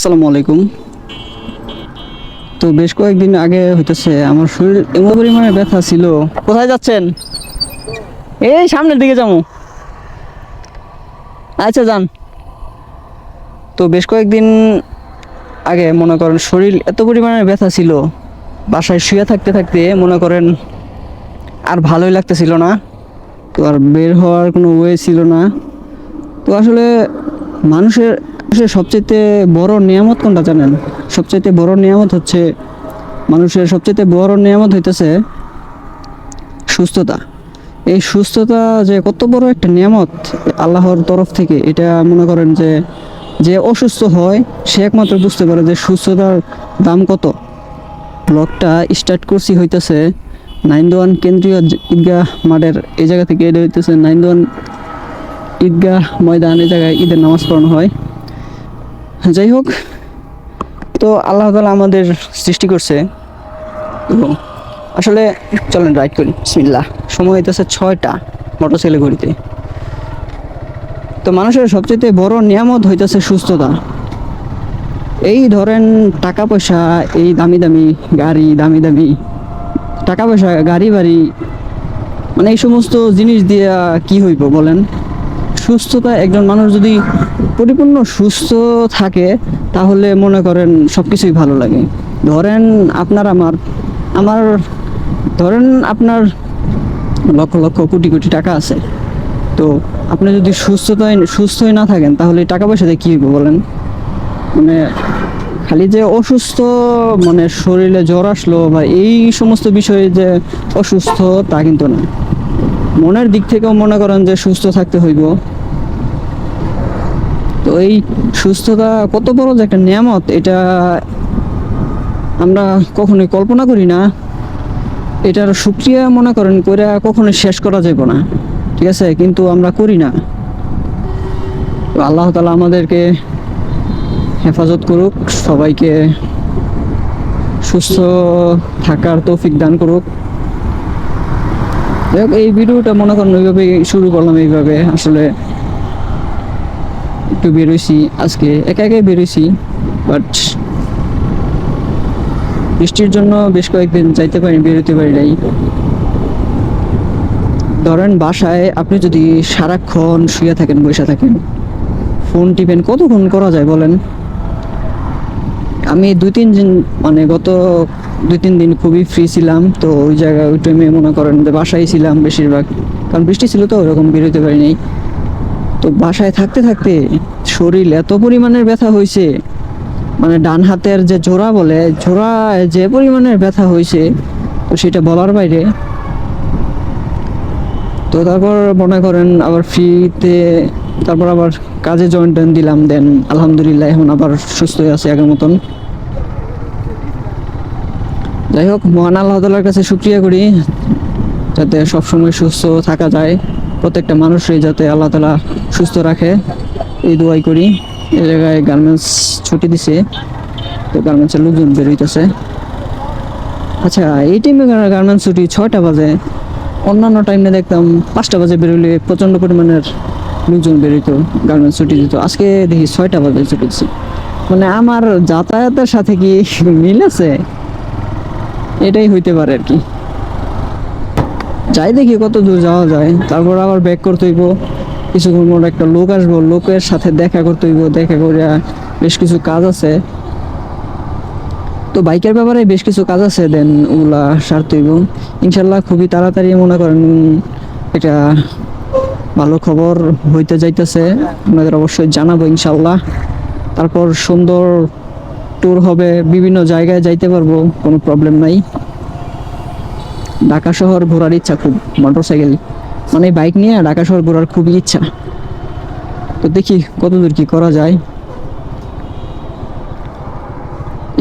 আসসালামু আলাইকুম। তো বেশ কয়েকদিন আগে হইতেছে আমার শরীর এমন পরিমাণে ব্যথা ছিল। কোথায় যাচ্ছেন? এই সামনের দিকে যাব। আচ্ছা যান। তো বেশ কয়েকদিন আগে মনে করেন শরীর এত পরিমাণে ব্যথা ছিল, বাসায় শুয়ে থাকতে থাকতে মনে করেন আর ভালোই লাগতেছিল না, তো আর বের হওয়ার কোনো ওয়ে ছিল না। তো আসলে মানুষের মানুষের সবচেয়ে বড় নিয়ামত কোনটা জানেন? সবচেয়ে বড় নিয়ামত হচ্ছে, মানুষের সবচেয়ে বড় নিয়ামত হইতেছে সুস্থতা। এই সুস্থতা যে কত বড় একটা নিয়ামত আল্লাহর তরফ থেকে, এটা মনে করেন যে যে অসুস্থ হয়, সে একমাত্র বুঝতে পারে যে সুস্থতার দাম কত। ব্লগটা স্টার্ট করছি হইতেছে নাইন্দোয়ান কেন্দ্রীয় ঈদগাহ মাঠের, এই জায়গা থেকে এটা হইতেছে নাইন্দোয়ান ঈদগাহ ময়দান, এই জায়গায় ঈদের নামাজ পড়ানো হয়। যাই হোক তো আল্লাহ তালা আমাদের সৃষ্টি করছে। আসলে চলেন রাইড করি, বিসমিল্লাহ। সময় হইতেছে ছয়টা মোটরসাইকেল ঘুরিতে তো মানুষের সবচেয়ে বড় নিয়ামত হইতেছে সুস্থতা। এই ধরেন টাকা পয়সা, এই দামি দামি গাড়ি, দামি দামি টাকা পয়সা, গাড়ি বাড়ি মানে এই সমস্ত জিনিস দিয়ে কি হইব বলেন? সুস্থতা, একজন মানুষ যদি পরিপূর্ণ সুস্থ থাকে, তাহলে মনে করেন সব কিছুই ভালো লাগে। ধরেন আপনার আমার আমার, ধরেন আপনার লক্ষ লক্ষ কোটি কোটি টাকা আছে। তো আপনি যদি সুস্থতায়, সুস্থই না থাকেন, তাহলে টাকা পয়সা দিয়ে কী বলেন? মানে খালি যে অসুস্থ মানে শরীরে জ্বর আসলো বা এই সমস্ত বিষয়ে যে অসুস্থ, তা কিন্তু না। মনের দিক থেকেও মনে করেন যে সুস্থ থাকতে হইব। তো এই সুস্থতা কত বড় যে একটা নিয়ামত, এটা আমরা কখনোই কল্পনা করি না। এটার সুক্রিয়া মনে করেন করে কখনোই শেষ করা যাবে না, ঠিক আছে? কিন্তু আমরা করি না। তো আল্লাহ তালা আমাদেরকে হেফাজত করুক, সবাইকে সুস্থ থাকার তৌফিক দান করুক। যাই হোক, এই ভিডিওটা মনে করেন ওইভাবে শুরু করলাম এইভাবে। আসলে একটু বেরোইছি আজকে একা একাই বেরোইছি বাট বৃষ্টির জন্য বেশ কয়েকদিন যাইতে পারি বেরোতে পারি নাই। ধরেন বাসায় আপনি যদি সারাক্ষণ শুয়ে থাকেন বসে থাকেন ফোন টিপেন কতক্ষণ করা যায় বলেন? আমি দুই তিন দিন মানে গত দুই, তিন দিন খুবই ফ্রি ছিলাম, তো ওই জায়গায় ওই টাইমে মনে করেন যে বাসায় ছিলাম বেশিরভাগ। কারণ বৃষ্টি ছিল তো, ওরকম বেরোতে পারি নাই। তো বাসায় থাকতে থাকতে শরীর এত পরিমাণের ব্যথা হয়েছে মানে ডান হাতের যে জোড়া বলে জোড়া যে পরিমাণের ব্যথা হয়েছে তো সেটা বলার বাইরে। তো তারপর মনে করেন আবার ফ্রিতে তারপর আবার কাজে জয়েন টয়েন দিলাম দেন আলহামদুলিল্লাহ এখন আবার সুস্থ আছে আগের মতন। যাই হোক, মহান আল্লাহ তালার কাছে শুক্রিয়া করি, যাতে সবসময় সুস্থ থাকা যায়। প্রত্যেকটা মানুষই যাতে আল্লাহ তালা সুস্থ রাখে, এই দোয়াই করি। এই জায়গায় গার্মেন্টস ছুটি দিছে, তো গার্মেন্টসের লোকজন বেরোইতেছে আচ্ছা এই টাইমে গার্মেন্টস ছুটি ছয়টা বাজে। অন্যান্য টাইমে দেখতাম পাঁচটা বাজে বেরোলে প্রচণ্ড পরিমাণের লোকজন বেরোইতো গার্মেন্টস ছুটি দিত। আজকে দেখি ছয়টা বাজে ছুটি দিচ্ছে মানে আমার যাতায়াতের সাথে কি মিল আছে? এটাই হইতে পারে আর কি। যাই দেখি কত দূর যাওয়া যায়। তারপর আবার ব্যাক করতে হইব। কিছুক্ষণ পর একটা লোক আসব। লোকের সাথে দেখা করতে হইব। দেখা করে বেশ কিছু কাজ আছে। তো বাইকের ব্যাপারে বেশ কিছু কাজ আছে দেন ওগুলা সারতে হইব। ইনশাল্লাহ খুবই তাড়াতাড়ি মনে করেন এটা ভালো খবর হইতে যাইতেছে। আপনাদের অবশ্যই জানাব ইনশাল্লাহ তারপর সুন্দর ট্যুর হবে। বিভিন্ন জায়গায় যাইতে পারব। কোনো প্রবলেম নাই। ঢাকা শহর ঘোরার ইচ্ছা খুব মোটরসাইকেল মানে বাইক নিয়ে ঢাকা শহর ঘোরার খুবই ইচ্ছা। তো দেখি কতদূর কি করা যায়।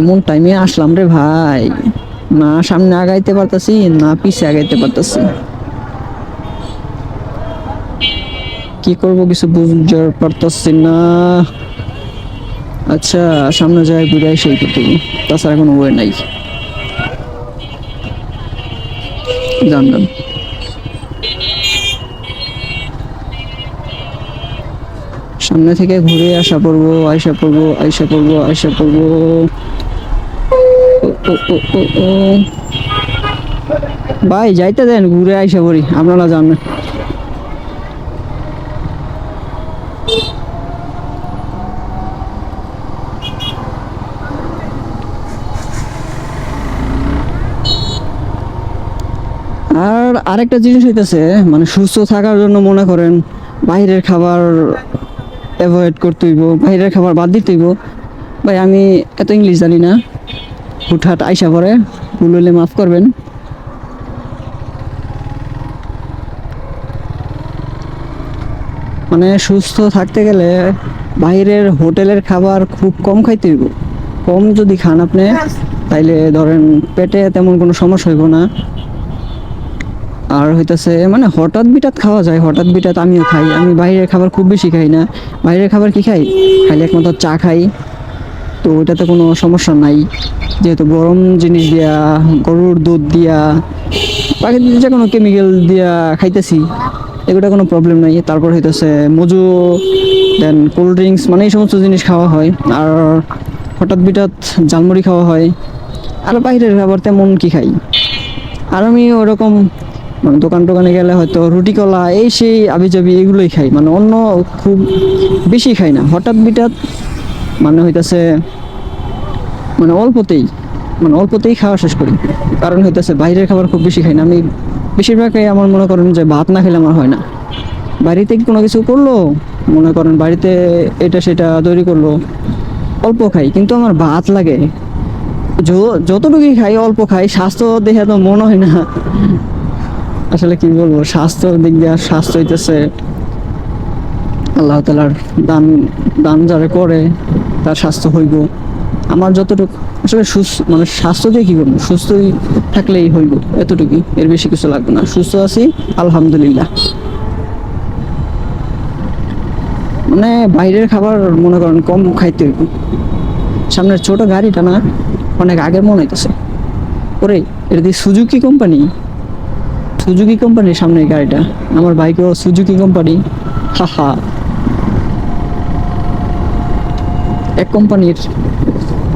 এমন টাইমে আসলাম রে ভাই। না সামনে আগাইতে পারতাছি, না পিছে আগাইতে পারতাছি। কি করব কিছু বুঝতে পারতাছি না। আচ্ছা সামনে যায় ঘুরে সেই করতে তাছাড়া কোনো ওয়ে নাই। যান সামনে থেকে ঘুরে আসা পড়ব আয়সা পড়ব আয়সা পড়ব আয়সা পড়ব। ভাই, যাইতে দেন, ঘুরে আইসা পড়ি। আপনারা জানেন আর আরেকটা জিনিস হইতেছে মানে সুস্থ থাকার জন্য মনে করেন বাইরের খাবার অ্যাভয়েড করতে হইব, বাইরের খাবার বাদ দিতে হইব। ভাই, আমি এত ইংলিশ জানি না। হুটহাট আইসা পরে ভুল হলে মাফ করবেন। মানে সুস্থ থাকতে গেলে বাইরের হোটেলের খাবার খুব কম খাইতে হইব। কম যদি খান আপনি, তাইলে ধরেন পেটে তেমন কোনো সমস্যা হইব না। আর হইতাছে মানে হঠাৎ বিটাত খাওয়া যায়, হঠাৎ বিটাত আমিও খাই। আমি বাইরের খাবার খুব বেশি খাই না। বাইরের খাবার কি খাই? খাইলে একমাত্র চা খাই। তো ওইটাতে কোনো সমস্যা নাই। যেহেতু গরম জিনিস দিয়া, গরুর দুধ দিয়া, প্রাকৃতিক যে কোনো কেমিক্যাল দিয়া খাইতেছি, এগুলো কোনো প্রবলেম নাই। তারপর হইতেছে মজু দেন কোল্ড ড্রিঙ্কস মানে এই সমস্ত জিনিস খাওয়া হয়। আর হঠাৎ বিটাত জালমুড়ি খাওয়া হয়। আর বাইরের খাবার তেমন কি খাই? আর আমি ওরকম মানে দোকান টোকানে গেলে হয়তো রুটি কলা, এই সেই আবি যাবি এগুলোই খাই। মানে অন্য খুব বেশি খাই না। হঠাৎ বিটাত মানে হইতাছে মানে অল্পতেই মানে অল্পতেই খাওয়া শেষ করি। কারণ হইতেছে বাইরের খাবার খুব বেশি খাই না। আমি বেশিরভাগই আমার মনে করেন যে ভাত না খেলে আমার হয় না। বাড়িতে কোনো কিছু করল? মনে করেন বাড়িতে এটা সেটা তৈরি করল। অল্প খাই, কিন্তু আমার ভাত লাগে। যতটুকুই খাই, অল্প খাই। স্বাস্থ্য দেখে তো মনে হয় না। আসলে কি বলব, স্বাস্থ্য দিক দিয়ে স্বাস্থ্য হইতেছে, আল্লাহ তালার দান দান যারা করে, তার স্বাস্থ্য হইব। আমার যতটুকু, আসলে সুস্থ মানে স্বাস্থ্য দিয়ে কি করব? সুস্থই থাকলেই হইব, এতটুকুই, এর বেশি কিছু লাগবে না। সুস্থ আছি, আলহামদুলিল্লাহ। মানে বাইরের খাবার মনে করেন কম খাইতে হইব। সামনের ছোট গাড়িটা না, অনেক আগের মনে হইতেছে। ওরে, এটা দিয়ে সুজুকি কোম্পানি সুজুকি কোম্পানির সামনে গাড়িটা। আমার বাইক বাইকও সুজুকি কোম্পানি। হা হা এক কোম্পানির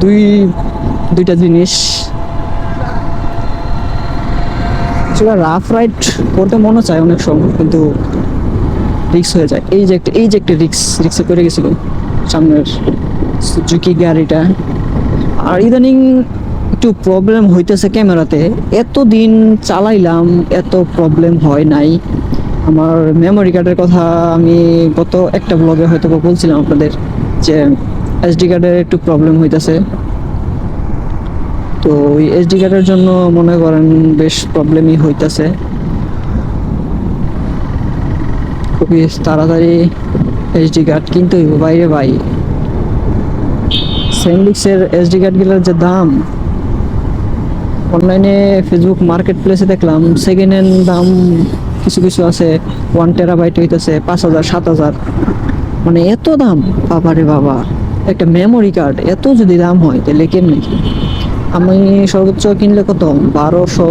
দুই, দুইটা জিনিস। রাফ রাইড করতে মনে চায় অনেক সময়, কিন্তু রিক্স হয়ে যায়। এই যে একটা, এই যে একটা রিক্স রিক্সে করে গেছিল সামনের সুজুকি গাড়িটা। আর ইদানিং একটু প্রবলেম হইতেছে ক্যামেরাতে। এত দিন চালাইলাম, এত প্রবলেম হয় নাই। আমার মেমোরি কার্ডের কথা আমি গত একটা ব্লগে হয়তো বলছিলাম আপনাদের যে এসডি কার্ডের একটু প্রবলেম হইতেছে। তো ওই এসডি কার্ডের জন্য মনে করেন বেশ প্রবলেমই হইতেছে। খুবই তাড়াতাড়ি এসডি কার্ড কিনতে বাইরে বাই স্যান্ডিক্সের এসডি কার্ডগুলোর যে দাম অনলাইনে ফেসবুক মার্কেট প্লেসে দেখলাম সেকেন্ড হ্যান্ড দাম কিছু কিছু আছে ওয়ান টেরাবাইট হইতেছে, পাঁচ হাজার, সাত হাজার। মানে এত দাম বাবারে বাবা। একটা মেমোরি কার্ড এত যদি দাম হয়, তাহলে কেমনি কি? আমি সর্বোচ্চ কিনলে কত? বারোশো,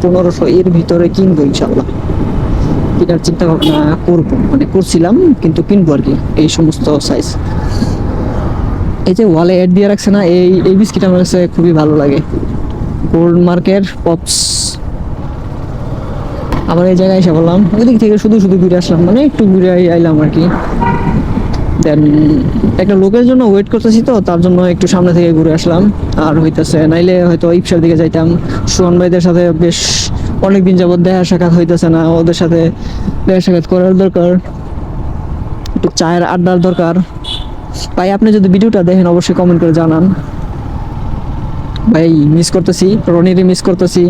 পনেরোশো এর ভিতরে কিনবো ইনশাল্লাহ কেনার চিন্তা ভাবনা করব মানে করছিলাম, কিন্তু কিনবো আর কি, এই সমস্ত সাইজ এই যে ওয়ালে অ্যাড দিয়ে রাখছে না, এই এই বিস্কিট আমার কাছে খুবই ভালো লাগে। গোল্ড মার্কের পপস আবার এই জায়গায় এসে বললাম ওইদিক থেকে শুধু শুধু ঘুরে আসলাম। মানে একটু ঘুরে আই- আইলাম আর কি। দেন একটা লোকের জন্য ওয়েট করতেছি তো, তার জন্য একটু সামনে থেকে ঘুরে আসলাম। আর হইতেছে, নাইলে হয়তো ইপসার দিকে যাইতাম। সুহান ভাইদের সাথে বেশ অনেকদিন যাবত দেখা সাক্ষাৎ হইতেছে না। ওদের সাথে দেখা সাক্ষাৎ করার দরকার। একটু চায়ের আড্ডার দরকার। তাই আপনি যদি ভিডিওটা দেখেন, অবশ্যই কমেন্ট করে জানান। ভাই মিস করতেছি। রনিরে মিস করতেছি।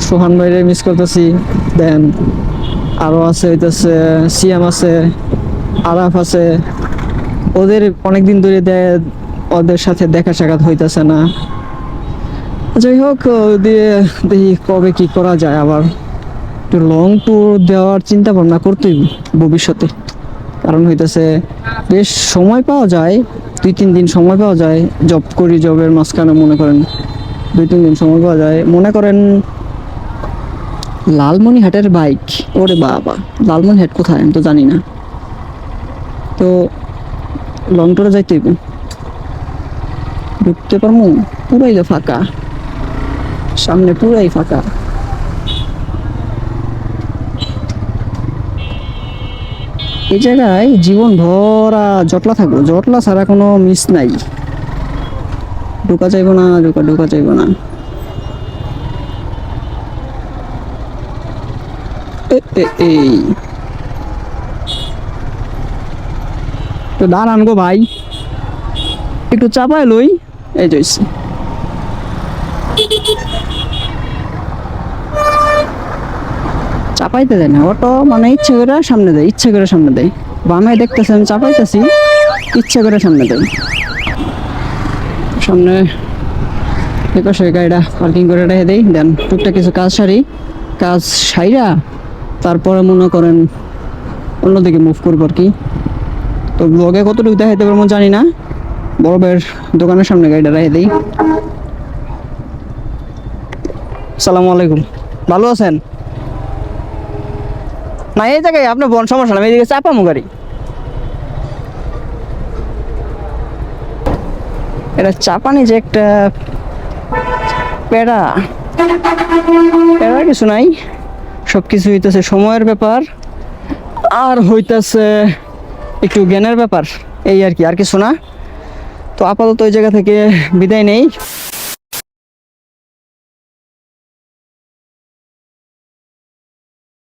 সোহান ভাইরে মিস করতেছি। দেন আরও আছে, হইতেছে, সিয়াম আছে, আরাফ আছে। ওদের অনেক দিন ধরে ওদের সাথে দেখা সাক্ষাৎ হইতেছে না। যাই হোক দিয়ে দেখি কবে কি করা যায় আবার। একটু লং ট্যুর দেওয়ার চিন্তা ভাবনা করতেই ভবিষ্যতে। কারণ হইতেছে, বেশ সময় পাওয়া যায়। দুই, তিন দিন সময় পাওয়া যায় জব করি জবের মাঝখানে মনে করেন দুই, তিন দিন সময় পাওয়া যায়। মনে করেন লালমনিহাটের বাইক ওরে বাবা লালমনিহাট কোথায় আমি তো জানি না। তো লং টুরে যাইতে হইব। ঢুকতে পারব পুরাই ফাঁকা। সামনে পুরাই ফাঁকা। এই জায়গায় জীবন ভরা জটলা থাকব। জটলা ছাড়া কোনো মিস নাই। ঢোকা যাইব না, ঢোকা ঢোকা যাইব না। এই। তো দাঁড়ান ভাই। একটু চাপায় লই। এই জইছি চাপাইতে দেয় না অটো মানে ইচ্ছে করে সামনে দেয়, ইচ্ছে করে সামনে দেয়। বামে দেখতেছে, আমি চাপাইতেছি, ইচ্ছে করে সামনে দেয়। সামনে এপাশে গাড়িটা পার্কিং করে রেখে দেই, দেন টুকটাক কিছু কাজ সারি। কাজ সাইরা তারপরে মনে করেন অন্যদিকে মুভ করব আর কি। তো ব্লগে কতটুকু দেখাইতে পারব জানি না। বড় ভাইয়ের দোকানের সামনে গাড়িটা রেখে দিই। সালামু আলাইকুম। ভালো আছেন? না, এই জায়গায় আপনার বন সমস্যা না, এদিকে চাপামো গাড়ি। এটা চাপানি যে একটা প্যারা প্যারা কিছু নাই সব কিছু হইতেছে সময়ের ব্যাপার। আর হইতেছে একটু জ্ঞানের ব্যাপার, এই আর কি, আর কিছু না। তো আপাতত ওই জায়গা থেকে বিদায় নেই।